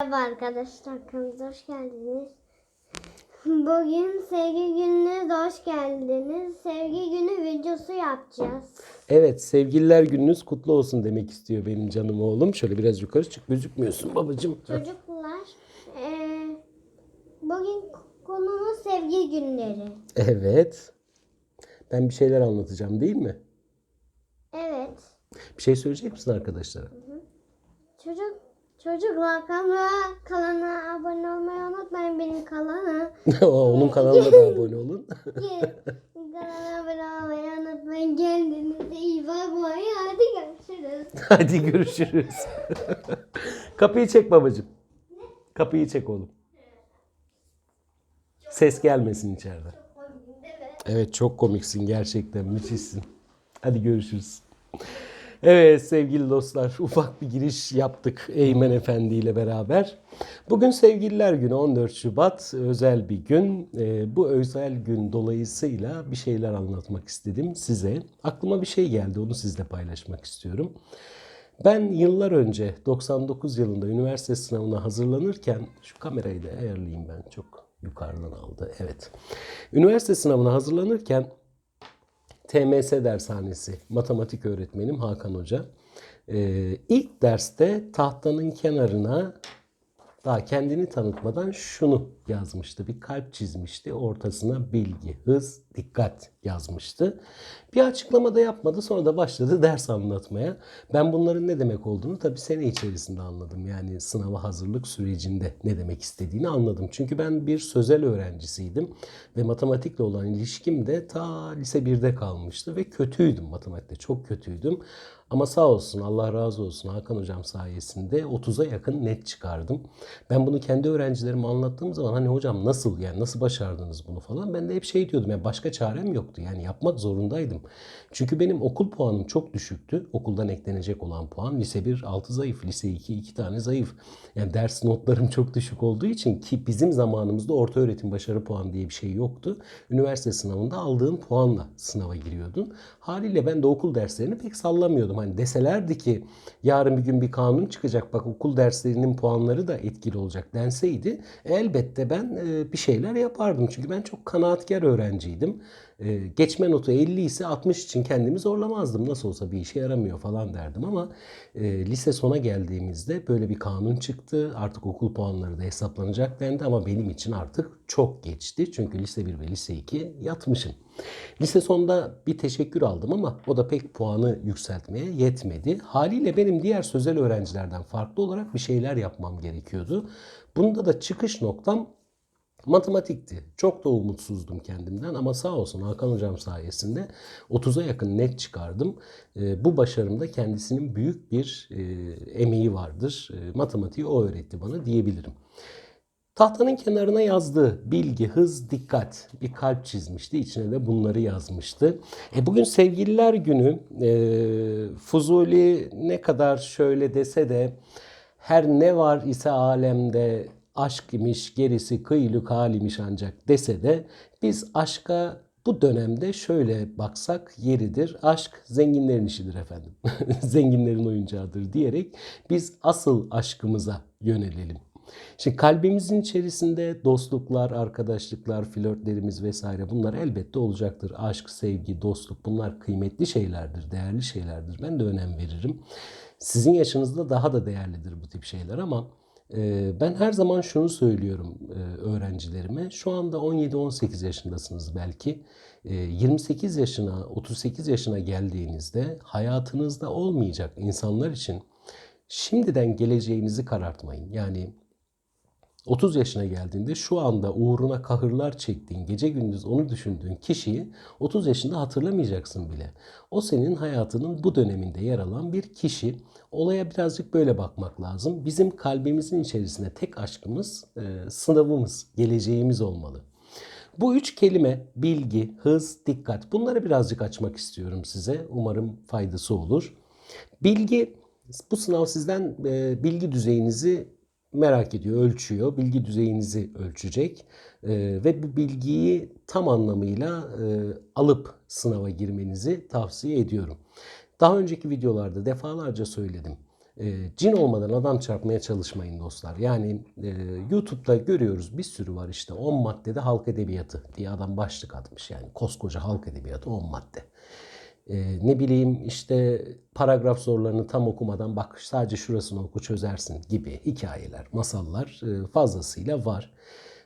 Merhaba arkadaşlar kanalımıza hoş geldiniz. Bugün sevgi gününüze hoş geldiniz. Sevgi günü videosu yapacağız. Evet sevgililer gününüz kutlu olsun demek istiyor benim canım oğlum. Şöyle biraz yukarı çık gözükmüyorsun babacığım. Çocuklar eee, bugün konumuz sevgi günleri. Evet. Ben bir şeyler anlatacağım değil mi? Evet. Bir şey söyleyecek misin arkadaşlara? Çocuk Çocuklar kanala, kanala abone olmayı unutmayın benim kanala. Onun kanalına da abone olun. kanala abone olmayı unutmayın. Kendinize iyi bakmayın. Hadi görüşürüz. Hadi görüşürüz. Kapıyı çek babacığım. Kapıyı çek oğlum. Ses gelmesin içeriden. Evet çok komiksin gerçekten müthişsin. Hadi görüşürüz. Evet sevgili dostlar ufak bir giriş yaptık Eymen Efendi ile beraber. Bugün sevgililer günü 14 Şubat özel bir gün. Ee, bu özel gün dolayısıyla bir şeyler anlatmak istedim size. Aklıma bir şey geldi onu sizle paylaşmak istiyorum. Ben yıllar önce 99 yılında üniversite sınavına hazırlanırken şu kamerayı da ayarlayayım ben çok yukarıdan aldı. Evet. Üniversite sınavına hazırlanırken TMS dershanesi matematik öğretmenim Hakan Hoca. Ee, ilk derste tahtanın kenarına daha kendini tanıtmadan şunu yazmıştı. Bir kalp çizmişti. Ortasına bilgi, hız, dikkat yazmıştı. Bir açıklama da yapmadı. Sonra da başladı ders anlatmaya. Ben bunların ne demek olduğunu tabii sene içerisinde anladım. Yani sınava hazırlık sürecinde ne demek istediğini anladım. Çünkü ben bir sözel öğrencisiydim. Ve matematikle olan ilişkim de ta lise 1'de kalmıştı. Ve kötüydüm matematikte. Çok kötüydüm. Ama sağ olsun Allah razı olsun Hakan hocam sayesinde 30'a yakın net çıkardım. Ben bunu kendi öğrencilerime anlattığım zaman hani hocam nasıl yani nasıl başardınız bunu falan ben de hep şey diyordum ya başka çarem yoktu yani yapmak zorundaydım. Çünkü benim okul puanım çok düşüktü. Okuldan eklenecek olan puan lise 1 6 zayıf, lise 2 2 tane zayıf. Yani ders notlarım çok düşük olduğu için ki bizim zamanımızda orta öğretim başarı puanı diye bir şey yoktu. Üniversite sınavında aldığın puanla sınava giriyordun. Haliyle ben de okul derslerini pek sallamıyordum. Hani deselerdi ki yarın bir gün bir kanun çıkacak bak okul derslerinin puanları da etkili olacak denseydi elbette ben e, bir şeyler yapardım. Çünkü ben çok kanaatkar öğrenciydim. Geçme notu 50 ise 60 için kendimi zorlamazdım. Nasıl olsa bir işe yaramıyor falan derdim ama lise sona geldiğimizde böyle bir kanun çıktı. Artık okul puanları da hesaplanacak dendi ama benim için artık çok geçti. Çünkü lise 1 ve lise 2 yatmışım. Lise sonunda bir teşekkür aldım ama o da pek puanı yükseltmeye yetmedi. Haliyle benim diğer sözel öğrencilerden farklı olarak bir şeyler yapmam gerekiyordu. Bunda da çıkış noktam matematikti. Çok da umutsuzdum kendimden ama sağ olsun Hakan hocam sayesinde 30'a yakın net çıkardım. Ee, bu başarımda kendisinin büyük bir e, emeği vardır. E, matematiği o öğretti bana diyebilirim. Tahtanın kenarına yazdığı bilgi, hız, dikkat bir kalp çizmişti. İçine de bunları yazmıştı. E bugün sevgililer günü e, Fuzuli ne kadar şöyle dese de her ne var ise alemde aşk imiş gerisi kıyluk halimiş ancak dese de biz aşka bu dönemde şöyle baksak yeridir. Aşk zenginlerin işidir efendim. Zenginlerin oyuncağıdır diyerek biz asıl aşkımıza yönelelim. Şimdi kalbimizin içerisinde dostluklar, arkadaşlıklar, flörtlerimiz vesaire bunlar elbette olacaktır. Aşk, sevgi, dostluk bunlar kıymetli şeylerdir, değerli şeylerdir. Ben de önem veririm. Sizin yaşınızda daha da değerlidir bu tip şeyler ama ben her zaman şunu söylüyorum öğrencilerime. Şu anda 17-18 yaşındasınız belki. E, 28 yaşına, 38 yaşına geldiğinizde hayatınızda olmayacak insanlar için şimdiden geleceğinizi karartmayın. Yani 30 yaşına geldiğinde şu anda uğruna kahırlar çektiğin, gece gündüz onu düşündüğün kişiyi 30 yaşında hatırlamayacaksın bile. O senin hayatının bu döneminde yer alan bir kişi. Olaya birazcık böyle bakmak lazım. Bizim kalbimizin içerisinde tek aşkımız e, sınavımız, geleceğimiz olmalı. Bu üç kelime bilgi, hız, dikkat bunları birazcık açmak istiyorum size. Umarım faydası olur. Bilgi, bu sınav sizden e, bilgi düzeyinizi merak ediyor, ölçüyor. Bilgi düzeyinizi ölçecek. E, ve bu bilgiyi tam anlamıyla e, alıp sınava girmenizi tavsiye ediyorum. Daha önceki videolarda defalarca söyledim. E, cin olmadan adam çarpmaya çalışmayın dostlar. Yani e, YouTube'da görüyoruz bir sürü var işte 10 maddede halk edebiyatı diye adam başlık atmış yani koskoca halk edebiyatı 10 madde. E, ne bileyim işte paragraf sorularını tam okumadan bak sadece şurasını oku çözersin gibi hikayeler, masallar e, fazlasıyla var.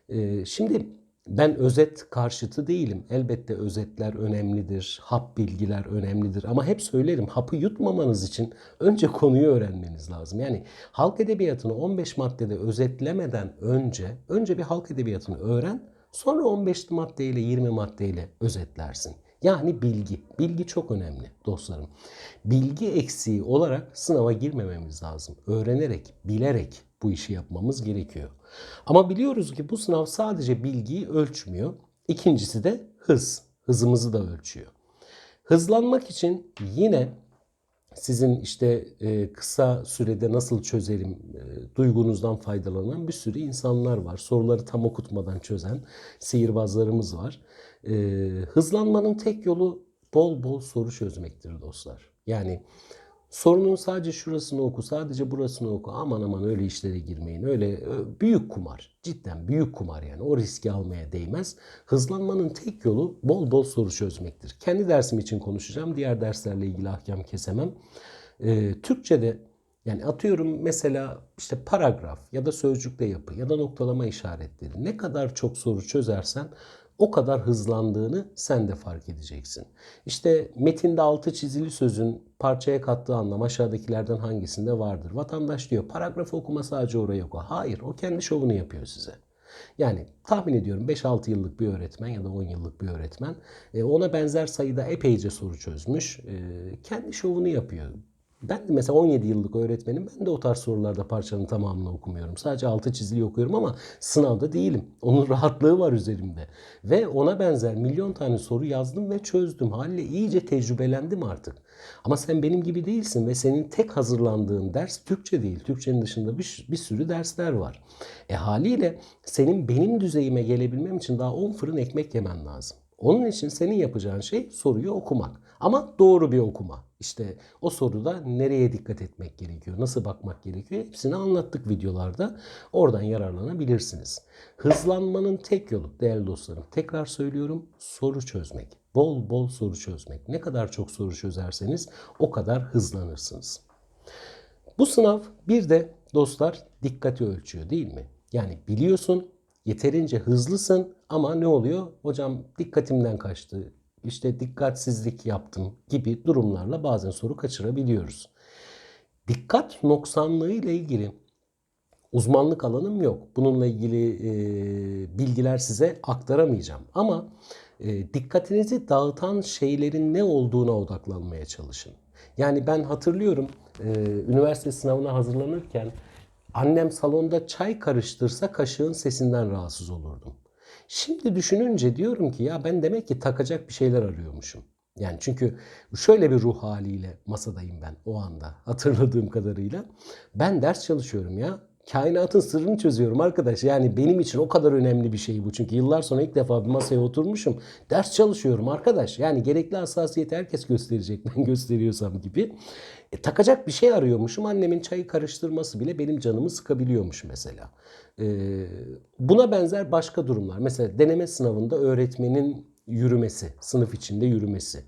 E, şimdi ben özet karşıtı değilim. Elbette özetler önemlidir, hap bilgiler önemlidir ama hep söylerim hapı yutmamanız için önce konuyu öğrenmeniz lazım. Yani halk edebiyatını 15 maddede özetlemeden önce önce bir halk edebiyatını öğren, sonra 15 maddeyle 20 maddeyle özetlersin. Yani bilgi. Bilgi çok önemli dostlarım. Bilgi eksiği olarak sınava girmememiz lazım. Öğrenerek, bilerek bu işi yapmamız gerekiyor. Ama biliyoruz ki bu sınav sadece bilgiyi ölçmüyor. İkincisi de hız. Hızımızı da ölçüyor. Hızlanmak için yine sizin işte e, kısa sürede nasıl çözerim e, duygunuzdan faydalanan bir sürü insanlar var. Soruları tam okutmadan çözen sihirbazlarımız var. E, hızlanmanın tek yolu bol bol soru çözmektir dostlar. Yani sorunun sadece şurasını oku, sadece burasını oku. Aman aman öyle işlere girmeyin. Öyle büyük kumar. Cidden büyük kumar yani. O riski almaya değmez. Hızlanmanın tek yolu bol bol soru çözmektir. Kendi dersim için konuşacağım. Diğer derslerle ilgili ahkam kesemem. Ee, Türkçe'de yani atıyorum mesela işte paragraf ya da sözcükte yapı ya da noktalama işaretleri ne kadar çok soru çözersen o kadar hızlandığını sen de fark edeceksin. İşte metinde altı çizili sözün parçaya kattığı anlam aşağıdakilerden hangisinde vardır? Vatandaş diyor paragrafı okuma sadece orayı oku. Hayır o kendi şovunu yapıyor size. Yani tahmin ediyorum 5-6 yıllık bir öğretmen ya da 10 yıllık bir öğretmen e, ona benzer sayıda epeyce soru çözmüş. E, kendi şovunu yapıyor. Ben de mesela 17 yıllık öğretmenim. Ben de o tarz sorularda parçanın tamamını okumuyorum. Sadece altı çizili okuyorum ama sınavda değilim. Onun rahatlığı var üzerimde. Ve ona benzer milyon tane soru yazdım ve çözdüm. Haliyle iyice tecrübelendim artık. Ama sen benim gibi değilsin ve senin tek hazırlandığın ders Türkçe değil. Türkçenin dışında bir, bir sürü dersler var. E haliyle senin benim düzeyime gelebilmem için daha 10 fırın ekmek yemen lazım. Onun için senin yapacağın şey soruyu okumak. Ama doğru bir okuma. İşte o soruda nereye dikkat etmek gerekiyor, nasıl bakmak gerekiyor hepsini anlattık videolarda. Oradan yararlanabilirsiniz. Hızlanmanın tek yolu değerli dostlarım tekrar söylüyorum soru çözmek. Bol bol soru çözmek. Ne kadar çok soru çözerseniz o kadar hızlanırsınız. Bu sınav bir de dostlar dikkati ölçüyor değil mi? Yani biliyorsun yeterince hızlısın ama ne oluyor? Hocam dikkatimden kaçtı. İşte dikkatsizlik yaptım gibi durumlarla bazen soru kaçırabiliyoruz. Dikkat noksanlığı ile ilgili uzmanlık alanım yok. Bununla ilgili e, bilgiler size aktaramayacağım. Ama e, dikkatinizi dağıtan şeylerin ne olduğuna odaklanmaya çalışın. Yani ben hatırlıyorum e, üniversite sınavına hazırlanırken annem salonda çay karıştırsa kaşığın sesinden rahatsız olurdum. Şimdi düşününce diyorum ki ya ben demek ki takacak bir şeyler arıyormuşum. Yani çünkü şöyle bir ruh haliyle masadayım ben o anda hatırladığım kadarıyla. Ben ders çalışıyorum ya. Kainatın sırrını çözüyorum arkadaş. Yani benim için o kadar önemli bir şey bu. Çünkü yıllar sonra ilk defa bir masaya oturmuşum. Ders çalışıyorum arkadaş. Yani gerekli hassasiyeti herkes gösterecek ben gösteriyorsam gibi. E, takacak bir şey arıyormuşum. Annemin çayı karıştırması bile benim canımı sıkabiliyormuş mesela. E, buna benzer başka durumlar. Mesela deneme sınavında öğretmenin yürümesi, sınıf içinde yürümesi.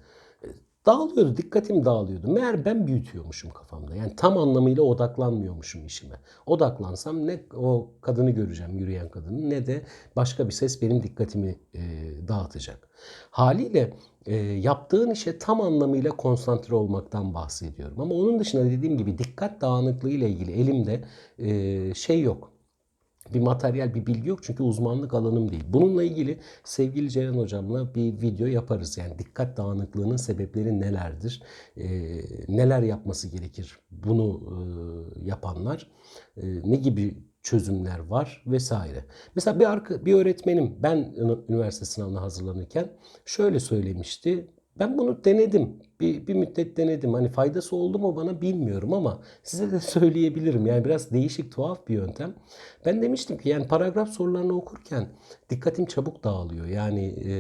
Dağılıyordu, dikkatim dağılıyordu. Meğer ben büyütüyormuşum kafamda. Yani tam anlamıyla odaklanmıyormuşum işime. Odaklansam ne o kadını göreceğim, yürüyen kadını ne de başka bir ses benim dikkatimi e, dağıtacak. Haliyle e, yaptığın işe tam anlamıyla konsantre olmaktan bahsediyorum. Ama onun dışında dediğim gibi dikkat dağınıklığı ile ilgili elimde e, şey yok bir materyal, bir bilgi yok çünkü uzmanlık alanım değil. Bununla ilgili sevgili Ceren hocamla bir video yaparız. Yani dikkat dağınıklığının sebepleri nelerdir? Ee, neler yapması gerekir bunu e, yapanlar? E, ne gibi çözümler var vesaire. Mesela bir, arka, bir öğretmenim ben üniversite sınavına hazırlanırken şöyle söylemişti. Ben bunu denedim. Bir, bir müddet denedim. Hani faydası oldu mu bana bilmiyorum ama size de söyleyebilirim. Yani biraz değişik, tuhaf bir yöntem. Ben demiştim ki yani paragraf sorularını okurken dikkatim çabuk dağılıyor. Yani e,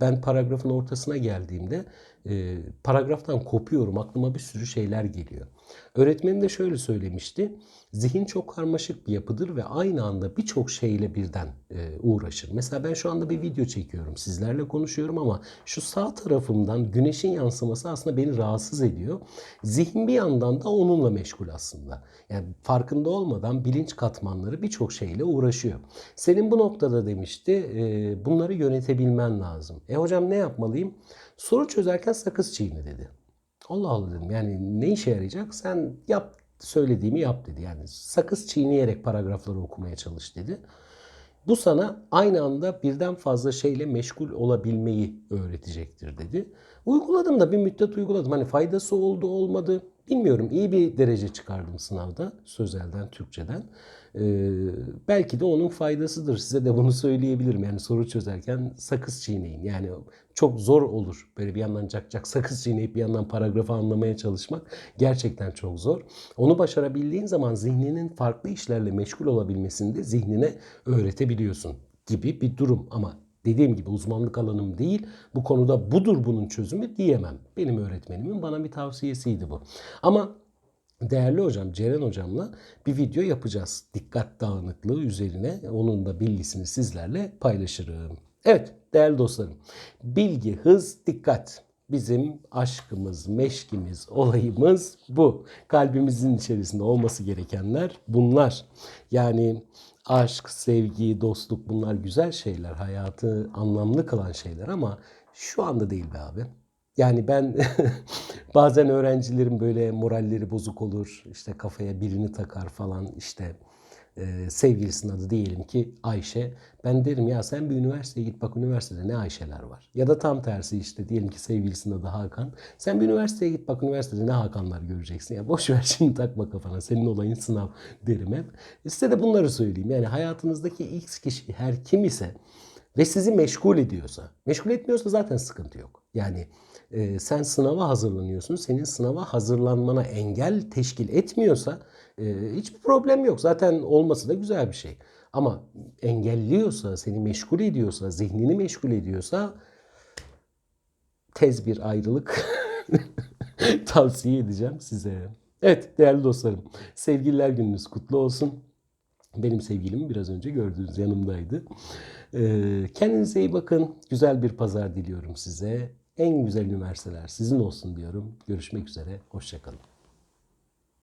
ben paragrafın ortasına geldiğimde e, paragraftan kopuyorum. Aklıma bir sürü şeyler geliyor. Öğretmeni de şöyle söylemişti. Zihin çok karmaşık bir yapıdır ve aynı anda birçok şeyle birden e, uğraşır. Mesela ben şu anda bir video çekiyorum. Sizlerle konuşuyorum ama şu sağ tarafımdan güneşin yansıması aslında beni rahatsız ediyor. Zihin bir yandan da onunla meşgul aslında. Yani farkında olmadan bilinç katmanları birçok şeyle uğraşıyor. Senin bu noktada demişti e, bunları yönetebilmen lazım. E hocam ne yapmalıyım? Soru çözerken sakız çiğne dedi. Allah Allah dedim yani ne işe yarayacak? Sen yap söylediğimi yap dedi. Yani sakız çiğneyerek paragrafları okumaya çalış dedi. Bu sana aynı anda birden fazla şeyle meşgul olabilmeyi öğretecektir dedi. Uyguladım da bir müddet uyguladım. Hani faydası oldu olmadı bilmiyorum. İyi bir derece çıkardım sınavda sözelden, Türkçeden. Ee, belki de onun faydasıdır. Size de bunu söyleyebilirim. Yani soru çözerken sakız çiğneyin. Yani çok zor olur. Böyle bir yandan cak sakız çiğneyip bir yandan paragrafı anlamaya çalışmak gerçekten çok zor. Onu başarabildiğin zaman zihninin farklı işlerle meşgul olabilmesini de zihnine öğretebiliyorsun gibi bir durum. Ama dediğim gibi uzmanlık alanım değil. Bu konuda budur bunun çözümü diyemem. Benim öğretmenimin bana bir tavsiyesiydi bu. Ama değerli hocam Ceren hocamla bir video yapacağız. Dikkat dağınıklığı üzerine. Onun da bilgisini sizlerle paylaşırım. Evet değerli dostlarım. Bilgi, hız, dikkat. Bizim aşkımız, meşkimiz, olayımız bu. Kalbimizin içerisinde olması gerekenler bunlar. Yani aşk, sevgi, dostluk bunlar güzel şeyler. Hayatı anlamlı kılan şeyler ama şu anda değil be abi. Yani ben bazen öğrencilerim böyle moralleri bozuk olur. işte kafaya birini takar falan işte e, sevgilisinin adı diyelim ki Ayşe. Ben derim ya sen bir üniversiteye git bak üniversitede ne Ayşeler var. Ya da tam tersi işte diyelim ki sevgilisinin adı Hakan. Sen bir üniversiteye git bak üniversitede ne Hakanlar göreceksin. Ya boş ver şimdi takma kafana senin olayın sınav derim hep. E, Size de bunları söyleyeyim. Yani hayatınızdaki X kişi her kim ise ve sizi meşgul ediyorsa, meşgul etmiyorsa zaten sıkıntı yok. Yani e, sen sınava hazırlanıyorsun, senin sınava hazırlanmana engel teşkil etmiyorsa hiçbir problem yok. Zaten olması da güzel bir şey. Ama engelliyorsa, seni meşgul ediyorsa, zihnini meşgul ediyorsa tez bir ayrılık tavsiye edeceğim size. Evet değerli dostlarım, sevgililer gününüz kutlu olsun. Benim sevgilim biraz önce gördüğünüz yanımdaydı. Ee, kendinize iyi bakın. Güzel bir pazar diliyorum size. En güzel üniversiteler sizin olsun diyorum. Görüşmek üzere. Hoşçakalın.